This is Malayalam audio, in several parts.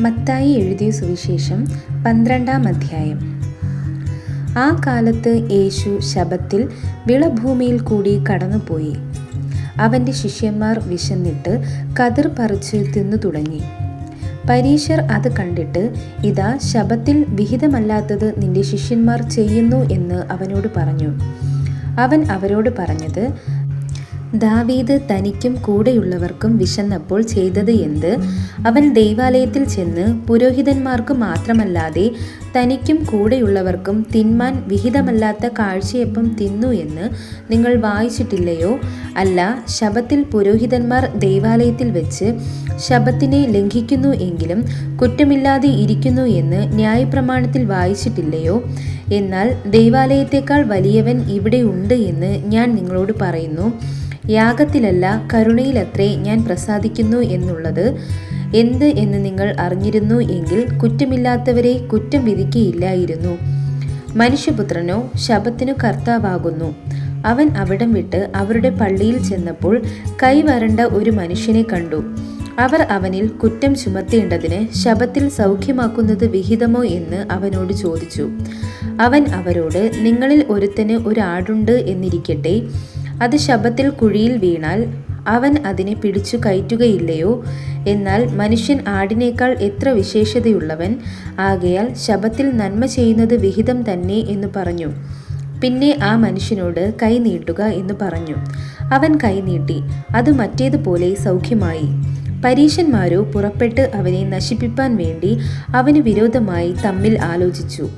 മത്തായി എഴുതിയ സുവിശേഷം പന്ത്രണ്ടാം അധ്യായം. ആ കാലത്ത് യേശു ശബത്തിൽ വിളഭൂമിയിൽ കൂടി കടന്നുപോയി. അവന്റെ ശിഷ്യന്മാർ വിശന്നിട്ട് കതിർ പറിച്ച് തിന്നു തുടങ്ങി. പരീശർ അത് കണ്ടിട്ട് ഇതാ ശബത്തിൽ വിഹിതമല്ലാത്തത് നിന്റെ ശിഷ്യന്മാർ ചെയ്യുന്നു എന്ന് അവനോട് പറഞ്ഞു. അവൻ അവരോട് പറഞ്ഞത് ദാവീദ് തനിക്കും കൂടെയുള്ളവർക്കും വിശന്നപ്പോൾ ചെയ്തത് എന്ത്? അവൻ ദൈവാലയത്തിൽ ചെന്ന് പുരോഹിതന്മാർക്ക് മാത്രമല്ലാതെ തനിക്കും കൂടെയുള്ളവർക്കും തിന്മാൻ വിഹിതമല്ലാത്ത കാഴ്ചയപ്പം തിന്നു എന്ന് നിങ്ങൾ വായിച്ചിട്ടില്ലയോ? അല്ല ശബത്തിൽ പുരോഹിതന്മാർ ദൈവാലയത്തിൽ വെച്ച് ശബത്തിനെ ലംഘിക്കുന്നു എങ്കിലും കുറ്റമില്ലാതെ ഇരിക്കുന്നു എന്ന് ന്യായപ്രമാണത്തിൽ വായിച്ചിട്ടില്ലയോ? എന്നാൽ ദൈവാലയത്തേക്കാൾ വലിയവൻ ഇവിടെ ഉണ്ട് എന്ന് ഞാൻ നിങ്ങളോട് പറയുന്നു. യാഗത്തിലല്ല കരുണയിലത്രേ ഞാൻ പ്രസാദിക്കുന്നു എന്നുള്ളത് എന്ത് എന്ന് നിങ്ങൾ അറിഞ്ഞിരുന്നു എങ്കിൽ കുറ്റമില്ലാത്തവരെ കുറ്റം വിധിക്കുകയില്ലായിരുന്നു മനുഷ്യപുത്രനോ ശബത്തിനു കർത്താവാകുന്നു. അവൻ അവിടം വിട്ട് അവരുടെ പള്ളിയിൽ ചെന്നപ്പോൾ കൈവരണ്ട ഒരു മനുഷ്യനെ കണ്ടു. അവർ അവനിൽ കുറ്റം ചുമത്തേണ്ടതിന് ശബത്തിൽ സൗഖ്യമാക്കുന്നത് വിഹിതമോ എന്ന് അവനോട് ചോദിച്ചു. അവൻ അവരോട് നിങ്ങളിൽ ഒരുത്തന് ഒരാടുണ്ട് എന്നിരിക്കട്ടെ. അത് ശബത്തിൽ കുഴിയിൽ വീണാൽ അവൻ അതിനെ പിടിച്ചു കയറ്റുകയില്ലയോ? എന്നാൽ മനുഷ്യൻ ആടിനേക്കാൾ എത്ര വിശേഷതയുള്ളവൻ ആകയാൽ ശബത്തിൽ നന്മ ചെയ്യുന്നത് വിഹിതം തന്നെ എന്ന് പറഞ്ഞു. പിന്നെ ആ മനുഷ്യനോട് കൈ നീട്ടുക എന്ന് പറഞ്ഞു. അവൻ കൈ നീട്ടി അത് മറ്റേതുപോലെ സൗഖ്യമായി. പരീശന്മാരോ പുറപ്പെട്ട് അവനെ നശിപ്പിപ്പാൻ വേണ്ടി അവന് വിരോധമായി തമ്മിൽ ആലോചിച്ചു.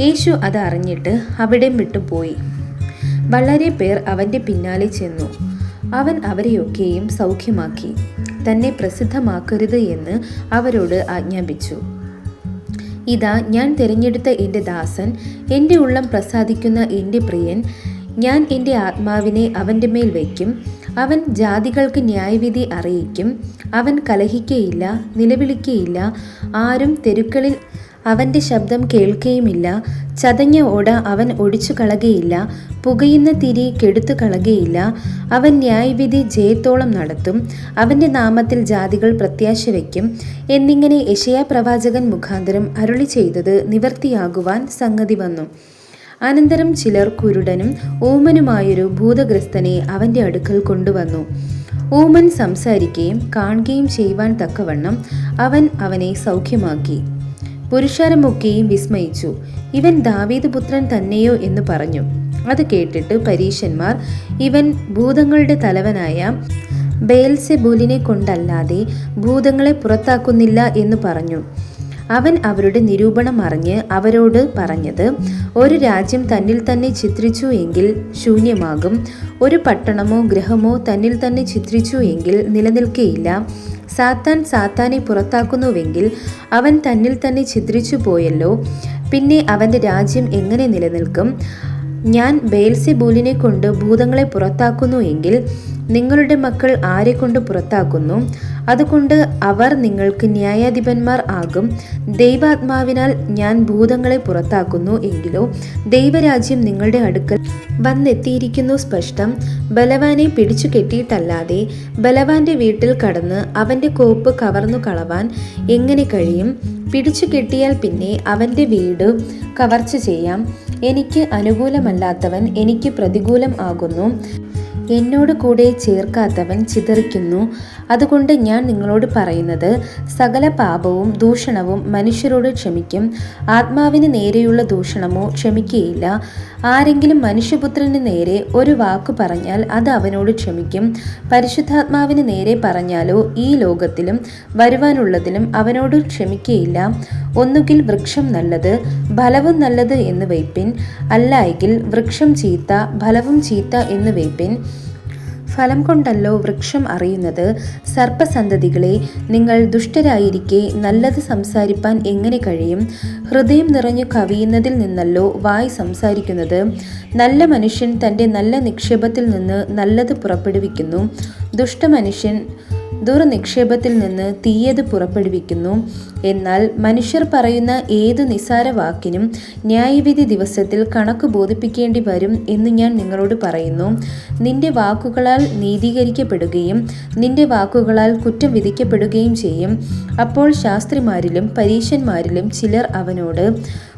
യേശു അത് അറിഞ്ഞിട്ട് അവിടം വിട്ടുപോയി. വളരെ പേർ അവന്റെ പിന്നാലെ ചെന്നു. അവൻ അവരെയൊക്കെയും സൗഖ്യമാക്കി. തന്നെ പ്രസിദ്ധമാക്കരുത് എന്ന് അവരോട് ആജ്ഞാപിച്ചു. ഇതാ ഞാൻ തിരഞ്ഞെടുത്ത എന്റെ ദാസൻ എന്റെ ഉള്ളം പ്രസാദിക്കുന്ന എന്റെ പ്രിയൻ ഞാൻ എന്റെ ആത്മാവിനെ അവന്റെ മേൽ വയ്ക്കും. അവൻ ജാതികൾക്ക് ന്യായവിധി അറിയിക്കും. അവൻ കലഹിക്കയില്ല നിലവിളിക്കയില്ല. ആരും തെരുക്കളിൽ അവന്റെ ശബ്ദം കേൾക്കുകയുമില്ല ചതഞ്ഞ ഓട അവൻ ഒടിച്ചു കളകയില്ല. പുകയുന്ന തിരി കെടുത്തു കളകയില്ല. അവൻ ന്യായവിധി ജയത്തോളം നടത്തും. അവന്റെ നാമത്തിൽ ജാതികൾ പ്രത്യാശ വയ്ക്കും. എന്നിങ്ങനെ യശയാ പ്രവാചകൻ മുഖാന്തരം അരുളി ചെയ്തത് നിവർത്തിയാകുവാൻ സംഗതി വന്നു. അനന്തരം ചിലർ കുരുടനും ഊമനുമായൊരു ഭൂതഗ്രസ്തനെ അവന്റെ അടുക്കൽ കൊണ്ടുവന്നു. ഊമൻ സംസാരിക്കുകയും കാണുകയും ചെയ്യുവാൻ തക്കവണ്ണം അവൻ അവനെ സൗഖ്യമാക്കി. പുരുഷാരമൊക്കെയും വിസ്മയിച്ചു. ഇവൻ ദാവീദ് പുത്രൻ തന്നെയോ എന്ന് പറഞ്ഞു. അത് കേട്ടിട്ട് പരീശന്മാർ ഇവൻ ഭൂതങ്ങളുടെ തലവനായ ബേൽസെബൂലിനെ കൊണ്ടല്ലാതെ ഭൂതങ്ങളെ പുറത്താക്കുന്നില്ല എന്ന് പറഞ്ഞു. അവൻ അവരുടെ നിരൂപണം അറിഞ്ഞ് അവരോട് പറഞ്ഞത് ഒരു രാജ്യം തന്നിൽ തന്നെ ചിത്രിച്ചു എങ്കിൽ ശൂന്യമാകും. ഒരു പട്ടണമോ ഗ്രഹമോ തന്നിൽ തന്നെ ചിത്രിച്ചു എങ്കിൽ നിലനിൽക്കുകയില്ല സാത്താൻ സാത്താനെ പുറത്താക്കുന്നുവെങ്കിൽ അവൻ തന്നിൽ തന്നെ ചിത്രിച്ചു പോയല്ലോ. പിന്നെ അവന്റെ രാജ്യം എങ്ങനെ നിലനിൽക്കും? ഞാൻ ബേൽസിബൂലിനെ കൊണ്ട് ഭൂതങ്ങളെ പുറത്താക്കുന്നു എങ്കിൽ നിങ്ങളുടെ മക്കൾ ആരെ കൊണ്ട് പുറത്താക്കുന്നു? അതുകൊണ്ട് അവർ നിങ്ങൾക്ക് ന്യായാധിപന്മാർ ആകും. ദൈവാത്മാവിനാൽ ഞാൻ ഭൂതങ്ങളെ പുറത്താക്കുന്നു എങ്കിലോ ദൈവരാജ്യം നിങ്ങളുടെ അടുക്കൽ വന്നെത്തിയിരിക്കുന്നു സ്പഷ്ടം. ബലവാനെ പിടിച്ചു കെട്ടിയിട്ടല്ലാതെ ബലവാന്റെ വീട്ടിൽ കടന്ന് അവന്റെ കോപ്പ് കവർന്നു കളവാൻ എങ്ങനെ കഴിയും? പിടിച്ചു കെട്ടിയാൽ പിന്നെ അവന്റെ വീട് കവർച്ച ചെയ്യാം. എനിക്ക് അനുകൂലമല്ലാത്തവൻ എനിക്ക് പ്രതികൂലം ആകുന്നു. എന്നോട് കൂടെ ചേർക്കാത്തവൻ ചിതറിക്കുന്നു. അതുകൊണ്ട് ഞാൻ നിങ്ങളോട് പറയുന്നത് സകല പാപവും ദൂഷണവും മനുഷ്യരോട് ക്ഷമിക്കും. ആത്മാവിന് നേരെയുള്ള ദൂഷണമോ ക്ഷമിക്കുകയില്ല. ആരെങ്കിലും മനുഷ്യപുത്രന് നേരെ ഒരു വാക്ക് പറഞ്ഞാൽ അത് അവനോട് ക്ഷമിക്കും. പരിശുദ്ധാത്മാവിന് നേരെ പറഞ്ഞാലോ ഈ ലോകത്തിലും വരുവാനുള്ളതിലും അവനോട് ക്ഷമിക്കുകയില്ല. ഒന്നുകിൽ വൃക്ഷം നല്ലത് ഫലവും നല്ലത് എന്ന് വയ്പിൻ അല്ലായെങ്കിൽ വൃക്ഷം ചീത്ത ഫലവും ചീത്ത എന്ന് വയ്പിൻ ഫലം കൊണ്ടല്ലോ വൃക്ഷം അറിയുന്നത്. സർപ്പസന്തതികളെ നിങ്ങൾ ദുഷ്ടരായിരിക്കെ നല്ലത് സംസാരിപ്പാൻ എങ്ങനെ കഴിയും? ഹൃദയം നിറഞ്ഞു കവിയുന്നതിൽ നിന്നല്ലോ വായ് സംസാരിക്കുന്നത്. നല്ല മനുഷ്യൻ തന്റെ നല്ല നിക്ഷേപത്തിൽ നിന്ന് നല്ലത് പുറപ്പെടുവിക്കുന്നു. ദുഷ്ടമനുഷ്യൻ ദുർനിക്ഷേപത്തിൽ നിന്ന് തീയത് പുറപ്പെടുവിക്കുന്നു. എന്നാൽ മനുഷ്യർ പറയുന്ന ഏത് നിസാര വാക്കിനും ന്യായവിധി ദിവസത്തിൽ കണക്ക് ബോധിപ്പിക്കേണ്ടി വരും എന്ന് ഞാൻ നിങ്ങളോട് പറയുന്നു. നിന്റെ വാക്കുകളാൽ നീതീകരിക്കപ്പെടുകയും നിന്റെ വാക്കുകളാൽ കുറ്റം വിധിക്കപ്പെടുകയും ചെയ്യും. അപ്പോൾ ശാസ്ത്രിമാരിലും പരീശന്മാരിലും ചിലർ അവനോട്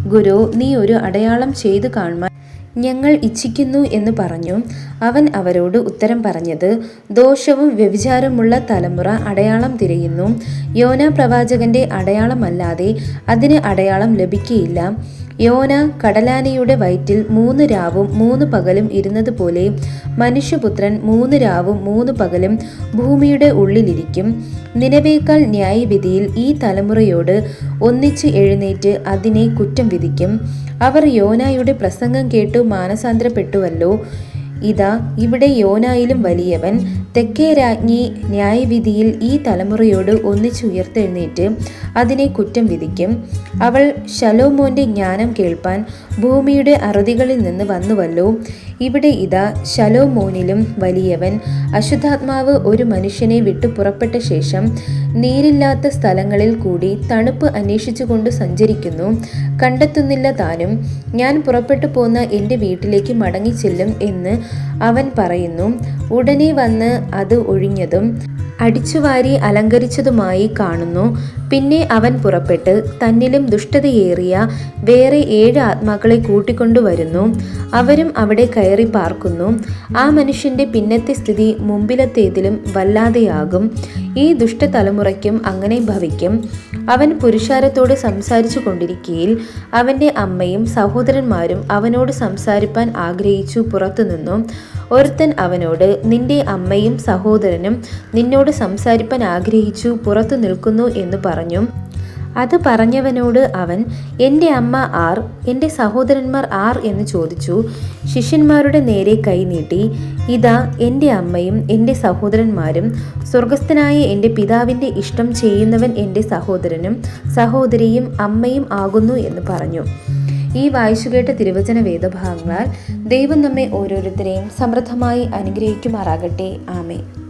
ഗുരു നീ ഒരു അടയാളം ചെയ്തു കാണുവാൻ ഞങ്ങൾ ഇച്ഛിക്കുന്നു എന്ന് പറഞ്ഞു. അവൻ അവരോട് ഉത്തരം പറഞ്ഞത് ദോഷവും വ്യഭിചാരമുള്ള തലമുറ അടയാളം തിരയുന്നു. യോനാ പ്രവാചകന്റെ അടയാളമല്ലാതെ അതിന് അടയാളം ലഭിക്കുകയില്ല യോന കടലാനയുടെ വയറ്റിൽ മൂന്ന് രാവും മൂന്ന് പകലും ഇരുന്നത് പോലെ മനുഷ്യപുത്രൻ മൂന്ന് രാവും മൂന്ന് പകലും ഭൂമിയുടെ ഉള്ളിലിരിക്കും. നിലവേക്കാൾ ന്യായവിധിയിൽ ഈ തലമുറയോട് ഒന്നിച്ച് എഴുന്നേറ്റ് അതിനെ കുറ്റം വിധിക്കും. അവർ യോനായുടെ പ്രസംഗം കേട്ടു മാനസാന്തരപ്പെട്ടുവല്ലോ. ഇതാ ഇവിടെ യോനായിലും വലിയവൻ തെക്കേ രാജ്ഞി ന്യായവിധിയിൽ ഈ തലമുറയോട് ഒന്നിച്ചുയർത്തെഴുന്നേറ്റ് അതിനെ കുറ്റം വിധിക്കും. അവൾ ശലോമോന്റെ ജ്ഞാനം കേൾപ്പാൻ ഭൂമിയുടെ അറുതികളിൽ നിന്ന് വന്നുവല്ലോ. ഇവിടെ ഇതാ ശലോമോനിലും വലിയവൻ. അശുദ്ധാത്മാവ് ഒരു മനുഷ്യനെ വിട്ടു പുറപ്പെട്ട ശേഷം നീരില്ലാത്ത സ്ഥലങ്ങളിൽ കൂടി തണുപ്പ് അന്വേഷിച്ചുകൊണ്ട് സഞ്ചരിക്കുന്നു. കണ്ടെത്തുന്നില്ല താനും. ഞാൻ പുറപ്പെട്ടു പോന്ന എന്റെ വീട്ടിലേക്ക് മടങ്ങിച്ചെല്ലും എന്ന് അവൻ പറയുന്നു. ഉടനെ വന്ന് അത് ഒഴിഞ്ഞതും അടിച്ചുവാരി അലങ്കരിച്ചതുമായി കാണുന്നു. പിന്നെ അവൻ പുറപ്പെട്ട് തന്നിലും ദുഷ്ടതയേറിയ വേറെ ഏഴ് ആത്മാക്കളെ കൂട്ടിക്കൊണ്ടുവരുന്നു. അവരും അവിടെ കയറി പാർക്കുന്നു. ആ മനുഷ്യന്റെ പിന്നത്തെ സ്ഥിതി മുമ്പിലത്തേതിലും വല്ലാതെയാകും. ഈ ദുഷ്ടതലമുറയ്ക്കും അങ്ങനെ ഭവിക്കും. അവൻ പുരുഷാരത്തോട് സംസാരിച്ചു കൊണ്ടിരിക്കയിൽ അവന്റെ അമ്മയും സഹോദരന്മാരും അവനോട് സംസാരിപ്പാൻ ആഗ്രഹിച്ചു പുറത്തുനിന്നു. ഒരുത്തൻ അവനോട് നിന്റെ അമ്മയും സഹോദരനും നിന്നോട് സംസാരിപ്പാൻ ആഗ്രഹിച്ചു പുറത്തു നിൽക്കുന്നു എന്ന് പറഞ്ഞു. അത് പറഞ്ഞവനോട് അവൻ എന്റെ അമ്മ ആർ എന്റെ സഹോദരന്മാർ ആർ എന്ന് ചോദിച്ചു. ശിഷ്യന്മാരുടെ നേരെ കൈനീട്ടി ഇതാ എന്റെ അമ്മയും എന്റെ സഹോദരന്മാരും സ്വർഗസ്ഥനായ എന്റെ പിതാവിന്റെ ഇഷ്ടം ചെയ്യുന്നവൻ എന്റെ സഹോദരനും സഹോദരിയും അമ്മയും ആകുന്നു എന്ന് പറഞ്ഞു. ഈ വായിച്ചുകേട്ട തിരുവചന വേദഭാഗങ്ങളാൽ ദൈവം നമ്മെ ഓരോരുത്തരെയും സമൃദ്ധമായി അനുഗ്രഹിക്കുമാറാകട്ടെ. ആമേ